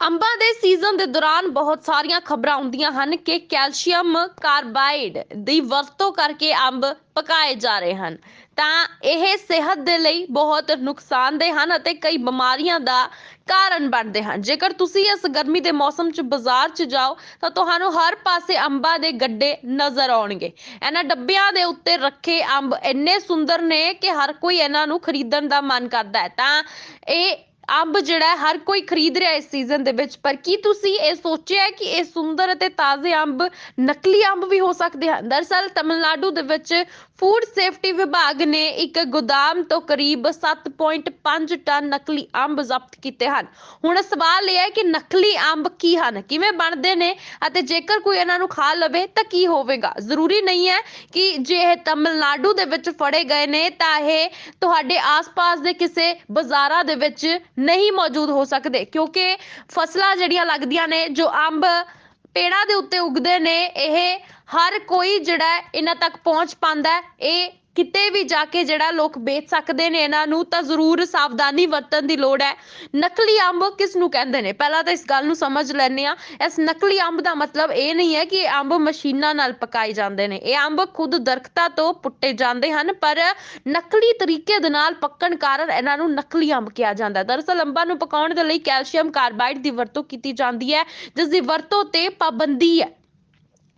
ਅੰਬਾਂ ਦੇ ਸੀਜ਼ਨ ਦੇ ਦੌਰਾਨ ਬਹੁਤ ਸਾਰੀਆਂ ਖਬਰਾਂ ਆਉਂਦੀਆਂ ਹਨ ਕਿ ਕੈਲਸ਼ੀਅਮ ਕਾਰਬਾਈਡ ਦੀ ਵਰਤੋਂ ਕਰਕੇ ਅੰਬ ਪਕਾਏ ਜਾ ਰਹੇ ਹਨ। ਤਾਂ ਇਹ ਸਿਹਤ ਦੇ ਲਈ ਬਹੁਤ ਨੁਕਸਾਨਦੇ ਹਨ ਅਤੇ ਕਈ ਬਿਮਾਰੀਆਂ ਦਾ ਕਾਰਨ ਬਣਦੇ ਹਨ। ਜੇਕਰ ਤੁਸੀਂ ਇਸ ਗਰਮੀ ਦੇ ਮੌਸਮ 'ਚ ਬਾਜ਼ਾਰ 'ਚ ਜਾਓ, ਤਾਂ ਤੁਹਾਨੂੰ ਹਰ ਪਾਸੇ ਅੰਬਾਂ ਦੇ ਗੱਡੇ ਨਜ਼ਰ ਆਉਣਗੇ। ਇਹਨਾਂ ਡੱਬਿਆਂ ਦੇ ਉੱਤੇ ਰੱਖੇ ਅੰਬ ਇੰਨੇ ਸੁੰਦਰ ਨੇ ਕਿ ਹਰ ਕੋਈ ਇਹਨਾਂ ਨੂੰ ਖਰੀਦਣ ਦਾ ਮਨ ਕਰਦਾ ਹੈ। ਤਾਂ ਇਹ ਅੰਬ ਜਿਹੜਾ ਹਰ ਕੋਈ ਖਰੀਦ ਰਿਹਾ ਇਸ ਸੀਜ਼ਨ ਦੇ ਵਿੱਚ। ਪਰ ਕੀ ਤੁਸੀਂ ਇਹ ਸੋਚਿਆ ਕਿ ਇਹ ਸੁੰਦਰ ਅਤੇ ਤਾਜ਼ੇ ਅੰਬ, ਨਕਲੀ ਅੰਬ ਵੀ ਹੋ ਸਕਦੇ ਹਨ? ਦਰਅਸਲ ਤਮਿਲਨਾਡੂ ਦੇ ਵਿੱਚ ਫੂਡ ਸੇਫਟੀ ਵਿਭਾਗ ਨੇ ਇੱਕ ਗੋਦਾਮ ਤੋਂ ਕਰੀਬ 7.5 ਟਨ ਨਕਲੀ ਅੰਬ ਜ਼ਬਤ ਕੀਤੇ ਹਨ। ਹੁਣ ਸਵਾਲ ਇਹ ਹੈ ਕਿ ਨਕਲੀ ਅੰਬ ਕੀ ਹਨ? ਕਿਵੇਂ ਬਣਦੇ ਨੇ? ਅਤੇ ਜੇਕਰ ਕੋਈ ਇਹਨਾਂ ਨੂੰ ਖਾ ਲਵੇ, ਤਾਂ ਕੀ ਹੋਵੇਗਾ? ਜ਼ਰੂਰੀ ਨਹੀਂ ਹੈ ਕਿ ਜੇ ਇਹ ਤਮਿਲਨਾਡੂ ਦੇ ਵਿੱਚ ਫੜੇ ਗਏ ਨੇ, ਤਾਂ ਇਹ ਤੁਹਾਡੇ ਆਸ-ਪਾਸ ਦੇ ਕਿਸੇ ਬਾਜ਼ਾਰਾਂ ਦੇ ਵਿੱਚ ਨਹੀਂ ਮੌਜੂਦ ਹੋ ਸਕਦੇ, ਕਿਉਂਕਿ ਫਸਲਾਂ ਜਿਹੜੀਆਂ ਲੱਗਦੀਆਂ ਨੇ, ਜੋ ਅੰਬ ਪੇੜਾਂ ਦੇ ਉੱਤੇ ਉਗਦੇ ਨੇ, ਇਹ ਹਰ ਕੋਈ ਜਿਹੜਾ ਇਹਨਾਂ ਤੱਕ ਪਹੁੰਚ ਪਾਉਂਦਾ ਇਹ ਕਿਤੇ ਵੀ ਜਾ ਕੇ ਜਿਹੜਾ ਲੋਕ ਵੇਚ ਸਕਦੇ ਨੇ ਇਹਨਾਂ ਨੂੰ, ਤਾਂ ਜ਼ਰੂਰ ਸਾਵਧਾਨੀ ਵਰਤਣ ਦੀ ਲੋੜ ਹੈ। ਨਕਲੀ ਅੰਬ ਕਿਸ ਨੂੰ ਕਹਿੰਦੇ ਨੇ? ਪਹਿਲਾਂ ਤਾਂ ਇਸ ਗੱਲ ਨੂੰ ਸਮਝ ਲੈਂਦੇ ਆ ਇਸ ਨਕਲੀ ਅੰਬ ਦਾ ਮਤਲਬ ਇਹ ਨਹੀਂ ਹੈ ਕਿ ਇਹ ਅੰਬ ਮਸ਼ੀਨਾਂ ਨਾਲ ਪਕਾਏ ਜਾਂਦੇ ਨੇ। ਇਹ ਅੰਬ ਖੁਦ ਦਰਖਤਾਂ ਤੋਂ ਪੁੱਟੇ ਜਾਂਦੇ ਹਨ, ਪਰ ਨਕਲੀ ਤਰੀਕੇ ਦੇ ਨਾਲ ਪੱਕਣ ਕਾਰਨ ਇਹਨਾਂ ਨੂੰ ਨਕਲੀ ਅੰਬ ਕਿਹਾ ਜਾਂਦਾ ਦਰਅਸਲ ਅੰਬਾਂ ਨੂੰ ਪਕਾਉਣ ਦੇ ਲਈ ਕੈਲਸ਼ੀਅਮ ਕਾਰਬਾਈਡ ਦੀ ਵਰਤੋਂ ਕੀਤੀ ਜਾਂਦੀ ਹੈ, ਜਿਸ ਦੀ ਵਰਤੋਂ ਤੇ ਪਾਬੰਦੀ ਹੈ।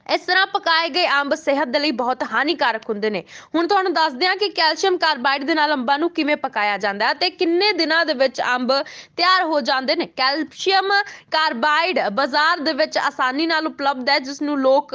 ਇਸ ਤਰ੍ਹਾਂ ਪਕਾਏ ਗਏ ਅੰਬ ਸਿਹਤ ਦੇ ਲਈ ਬਹੁਤ ਹਾਨੀਕਾਰਕ ਹੁੰਦੇ ਨੇ। ਹੁਣ ਤੁਹਾਨੂੰ ਦੱਸਦੇ ਹਾਂ ਕਿ ਕੈਲਸ਼ੀਅਮ ਕਾਰਬਾਈਡ ਦੇ ਨਾਲ ਅੰਬਾਂ ਨੂੰ ਕਿਵੇਂ ਪਕਾਇਆ ਜਾਂਦਾ ਹੈ ਤੇ ਕਿੰਨੇ ਦਿਨਾਂ ਦੇ ਵਿੱਚ ਅੰਬ ਤਿਆਰ ਹੋ ਜਾਂਦੇ ਨੇ। ਕੈਲਸ਼ੀਅਮ ਕਾਰਬਾਈਡ ਬਾਜ਼ਾਰ ਦੇ ਵਿੱਚ ਆਸਾਨੀ ਨਾਲ ਉਪਲਬਧ ਹੈ, ਜਿਸ ਨੂੰ ਲੋਕ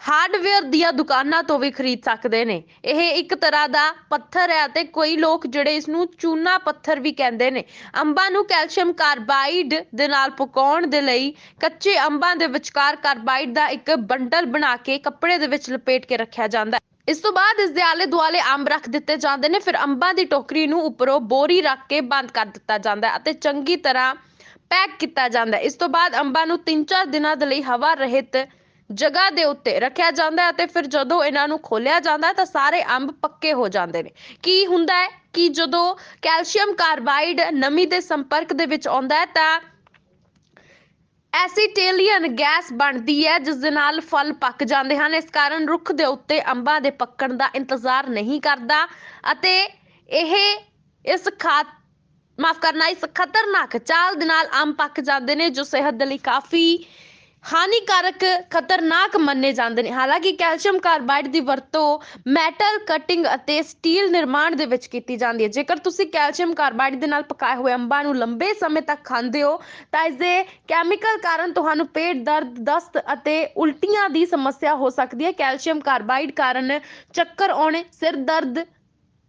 ਹਾਰਡਵੇਅਰ ਦੀਆਂ ਦੁਕਾਨਾਂ ਤੋਂ ਵੀ ਖਰੀਦ ਸਕਦੇ ਨੇ। ਇਹ ਇੱਕ ਤਰ੍ਹਾਂ ਦਾ ਪੱਥਰ ਹੈ ਅਤੇ ਕੋਈ ਲੋਕ ਜਿਹੜੇ ਇਸ ਨੂੰ ਚੂਨਾ ਪੱਥਰ ਵੀ ਕਹਿੰਦੇ ਨੇ। ਅੰਬਾਂ ਨੂੰ ਕੈਲਸ਼ੀਅਮ ਕਾਰਬਾਈਡ ਦੇ ਨਾਲ ਪਕਾਉਣ ਦੇ ਲਈ ਕੱਚੇ ਅੰਬਾਂ ਦੇ ਵਿਚਕਾਰ ਕਾਰਬਾਈਡ ਦਾ ਇੱਕ ਬੰਡਲ ਬਣਾ ਕੇ ਕੱਪੜੇ ਦੇ ਵਿੱਚ ਲਪੇਟ ਕੇ ਰੱਖਿਆ ਜਾਂਦਾ ਹੈ। ਇਸ ਤੋਂ ਬਾਅਦ ਇਸ ਦੇ ਆਲੇ ਦੁਆਲੇ ਅੰਬ ਰੱਖ ਦਿੱਤੇ ਜਾਂਦੇ ਨੇ। ਫਿਰ ਅੰਬਾਂ ਦੀ ਟੋਕਰੀ ਨੂੰ ਉੱਪਰੋਂ ਬੋਰੀ ਰੱਖ ਕੇ ਬੰਦ ਕਰ ਦਿੱਤਾ ਜਾਂਦਾ ਹੈ ਅਤੇ ਚੰਗੀ ਤਰ੍ਹਾਂ ਪੈਕ ਕੀਤਾ ਜਾਂਦਾ ਹੈ। ਇਸ ਤੋਂ ਬਾਅਦ ਅੰਬਾਂ ਨੂੰ 3-4 ਦਿਨਾਂ ਦੇ ਲਈ ਹਵਾ ਰਹਿਤ ਜਗ੍ਹਾ ਦੇ ਉੱਤੇ ਰੱਖਿਆ ਜਾਂਦਾ ਹੈ ਅਤੇ ਫਿਰ ਜਦੋਂ ਇਹਨਾਂ ਨੂੰ ਖੋਲਿਆ ਜਾਂਦਾ ਹੈ ਤਾਂ ਸਾਰੇ ਅੰਬ ਪੱਕੇ ਹੋ ਜਾਂਦੇ ਨੇ। ਕੀ ਹੁੰਦਾ ਹੈ ਕਿ ਜਦੋਂ ਕੈਲਸ਼ੀਅਮ ਕਾਰਬਾਈਡ ਨਮੀ ਦੇ ਸੰਪਰਕ ਦੇ ਵਿੱਚ ਆਉਂਦਾ ਹੈ ਤਾਂ ਐਸੀਟੇਲੀਅਨ ਗੈਸ ਬਣਦੀ ਹੈ, ਜਿਸ ਦੇ ਨਾਲ ਫਲ ਪੱਕ ਜਾਂਦੇ ਹਨ। ਇਸ ਕਾਰਨ ਰੁੱਖ ਦੇ ਉੱਤੇ ਅੰਬਾਂ ਦੇ ਪੱਕਣ ਦਾ ਇੰਤਜ਼ਾਰ ਨਹੀਂ ਕਰਦਾ ਅਤੇ ਇਹ ਇਸ ਖਾਤ ਮਾਫ ਕਰਨਾ, ਇਸ ਖਤਰਨਾਕ ਚਾਲ ਦੇ ਨਾਲ ਅੰਬ ਪੱਕ ਜਾਂਦੇ ਨੇ, ਜੋ ਸਿਹਤ ਦੇ ਲਈ ਕਾਫੀ ਹਾਨੀਕਾਰਕ, ਖਤਰਨਾਕ ਮੰਨੇ ਜਾਂਦੇ ਨੇ। ਹਾਲਾਂਕਿ ਕੈਲਸ਼ੀਅਮ ਕਾਰਬਾਈਡ ਦੀ ਵਰਤੋਂ ਮੈਟਲ ਕਟਿੰਗ ਅਤੇ ਸਟੀਲ ਨਿਰਮਾਣ ਦੇ ਵਿੱਚ ਕੀਤੀ ਜਾਂਦੀ ਹੈ। ਜੇਕਰ ਤੁਸੀਂ ਕੈਲਸ਼ੀਅਮ ਕਾਰਬਾਈਡ ਦੇ ਨਾਲ ਪਕਾਏ ਹੋਏ ਅੰਬਾਂ ਨੂੰ ਲੰਬੇ ਸਮੇਂ ਤੱਕ ਖਾਂਦੇ ਹੋ, ਤਾਂ ਇਸ ਦੇ ਕੈਮੀਕਲ ਕਾਰਨ ਤੁਹਾਨੂੰ ਪੇਟ ਦਰਦ, ਦਸਤ ਅਤੇ ਉਲਟੀਆਂ ਦੀ ਸਮੱਸਿਆ ਹੋ ਸਕਦੀ ਹੈ। ਕੈਲਸ਼ੀਅਮ ਕਾਰਬਾਈਡ ਕਾਰਨ ਚੱਕਰ ਆਉਣੇ, ਸਿਰ ਦਰਦ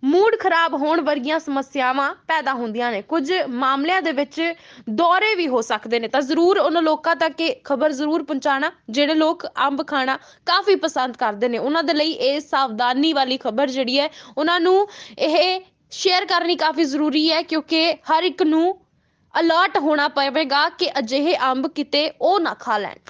ਮੂਡ ਖਰਾਬ ਹੋਣ ਵਰਗੀਆਂ ਸਮੱਸਿਆਵਾਂ ਪੈਦਾ ਹੁੰਦੀਆਂ ਨੇ। ਕੁਝ ਮਾਮਲਿਆਂ ਦੇ ਵਿੱਚ ਦੌਰੇ ਵੀ ਹੋ ਸਕਦੇ ਨੇ। ਤਾਂ ਜ਼ਰੂਰ ਉਹਨਾਂ ਲੋਕਾਂ ਤੱਕ ਇਹ ਖਬਰ ਜ਼ਰੂਰ ਪਹੁੰਚਾਣਾ ਜਿਹੜੇ ਲੋਕ ਅੰਬ ਖਾਣਾ ਕਾਫੀ ਪਸੰਦ ਕਰਦੇ ਨੇ। ਉਹਨਾਂ ਦੇ ਲਈ ਇਹ ਸਾਵਧਾਨੀ ਵਾਲੀ ਖਬਰ ਜਿਹੜੀ ਹੈ, ਉਹਨਾਂ ਨੂੰ ਇਹ ਸ਼ੇਅਰ ਕਰਨੀ ਕਾਫੀ ਜ਼ਰੂਰੀ ਹੈ, ਕਿਉਂਕਿ ਹਰ ਇੱਕ ਨੂੰ ਅਲਰਟ ਹੋਣਾ ਪਵੇਗਾ ਕਿ ਅਜਿਹੇ ਅੰਬ ਕਿਤੇ ਉਹ ਨਾ ਖਾ ਲੈਣ।